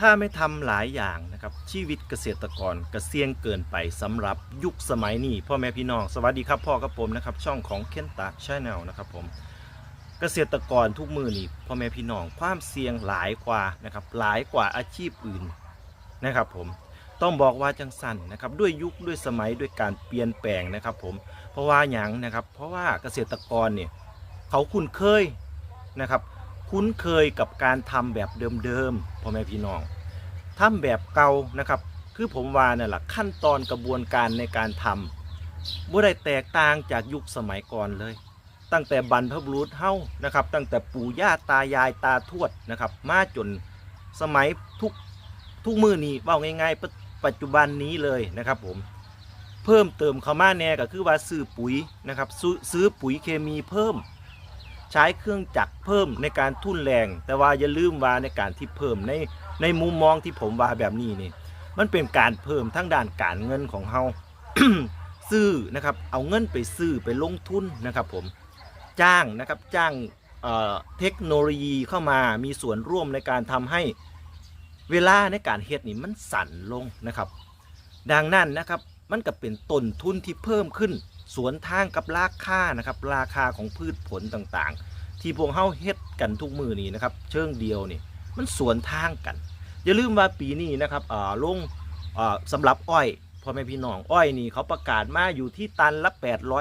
ถ้าไม่ทำหลายอย่างนะครับชีวิตเกษตรกรกระเสี่ยงเกินไปสำหรับยุคสมัยนี้พ่อแม่พี่น้อง สวัสดีครับพ่อกับผมนะครับช่องของเคนตาชาแนลนะครับผมเกษตรกรทุกมือนี่พ่อแม่พี่น้องความเสี่ยงหลายกว่านะครับหลายกว่าอาชีพอื่นนะครับผมต้องบอกว่าจังสั้นนะครับด้วยยุคด้วยสมัยด้วยการเปลี่ยนแปลงนะครับผมเพราะว่าอย่างนะครับเพราะว่าเกษตรกรเนี่ยเขาคุ้นเคยนะครับ คุ้นเคยกับการทำแบบเดิมๆพ่อแม่พี่น้องทำแบบเก่านะครับ คือผมว่าเนี่ยแหละขั้นตอนกระบวนการในการทำบ่ได้แตกต่างจากยุคสมัยก่อนเลย ตั้งแต่บรรพบุรุษเฮานะครับ ตั้งแต่ปู่ย่าตายายตาทวดนะครับ มาจนสมัยทุกทุกมือนี้เว่าง่ายๆปัจปัจจุบันนี้เลยนะครับผมเพิ่มเติมเข้ามาแน่ก็คือว่าซื้อปุ๋ยนะครับซซื้อปุ๋ยเคมีเพิ่ม ใช้เครื่องจักรเพิ่มในการทุ่นแรง แต่ว่าอย่าลืมว่าในการที่เพิ่มในในมุมมองที่ผมว่าแบบนี้นี่ มันเป็นการเพิ่มทั้งด้านการเงินของเฮาซื้อนะครับเอาเงินไปซื้อไปลงทุนนะครับผมจ้างนะครับจ้างเเทคโนโลยีเข้ามามีส่วนร่วมในการทำให้เวลาในการเฮ็ดนี่มันสั่นลงนะครับ ดังนั้นนะครับมันก็เป็นต้นทุนที่เพิ่มขึ้น สวนทางกับราคานะครับราคาของพืชผลต่างๆ ที่พวกเฮาเฮ็ดกันทุกมือนี้นะครับเชิงเดียวนี่มันสวนทางกัน อย่าลืมว่าปีนี้นะครับอ่าลงอ่าสำหรับอ้อยพ่อแม่พี่น้องอ้อยนี่เขาประกาศมาอยู่ที่ตันละ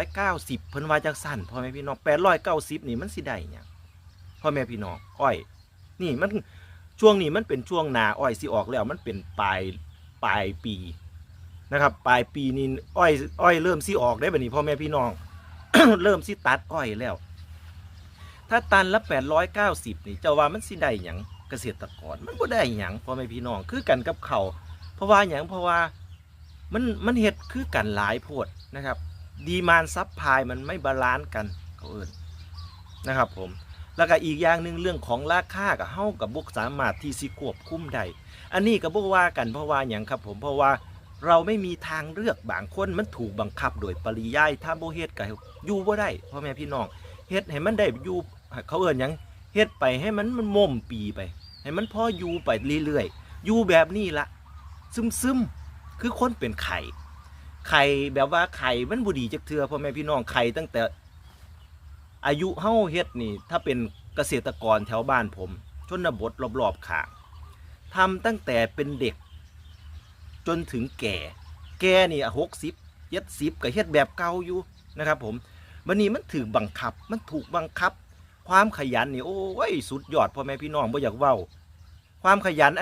890 เพิ่นว่าจังสั้นพ่อแม่พี่น้อง 890 นี่มันสิได้หยังพ่อแม่พี่น้องอ้อย นี่มันช่วงนี้มันเป็นช่วงหนาอ้อยสิออกแล้วมันเป็นปลายปลายปี นะครับปลายปีนี้อ้อยอ้อยเริ่มสิออกได้แบบนี้พ่อแม่พี่น้อง เริ่มสิตัดอ้อยแล้ว ถ้าตันละ890นี่เจ้าว่ามันสิได้หยังเกษตรกรมันบ่ได้หยังพ่อแม่พี่น้องคือกันกับเขาเพราะว่าหยังเพราะว่ามันมันเฮ็ดคือกันหลายโพดนะครับ ดีมานซับพายมันไม่บาลานซ์กันเขาเอิ้นนะครับผมแล้วก็อีกอย่างหนึ่งเรื่องของราคากับเฮากับบุกสามารถที่สิควบคุมได้อันนี้ก็บ่ว่ากันเพราะว่าหยังครับผมเพราะว่า เราไม่มีทางเลือกบางคนมันถูกบังคับโดยปริยายถ้าโบเฮ็ดก็อยู่บ่ได้พ่อแม่พี่น้องเฮ็ดให้มันได้อยู่เขาเอิ้นหยังเฮ็ดไปให้มันมันม่มปีไป ให้มันพออยู่ไปเรื่อยๆอยู่แบบนี้ละซึมๆคือคนเป็นไข่ไข่แบบว่าไข่มันบ่ดีจักเทื่อพ่อแม่พี่น้องไข่ตั้งแต่ อายุเฮาเฮ็ดนี่ ถ้าเป็นเกษตรกรแถวบ้านผม ชนบทรอบๆขางทำตั้งแต่เป็นเด็ก จนถึงแก่ แก่นี่หกสิบเจ็ดสิบกับเฮ็ดแบบเก่าอยู่นะครับผมวันนี้มันถือบังคับมันถูกบังคับ ความขยันนี่โอ้ยสุดยอดพ่อแม่พี่น้องบ่อยากเว้า ความขยัน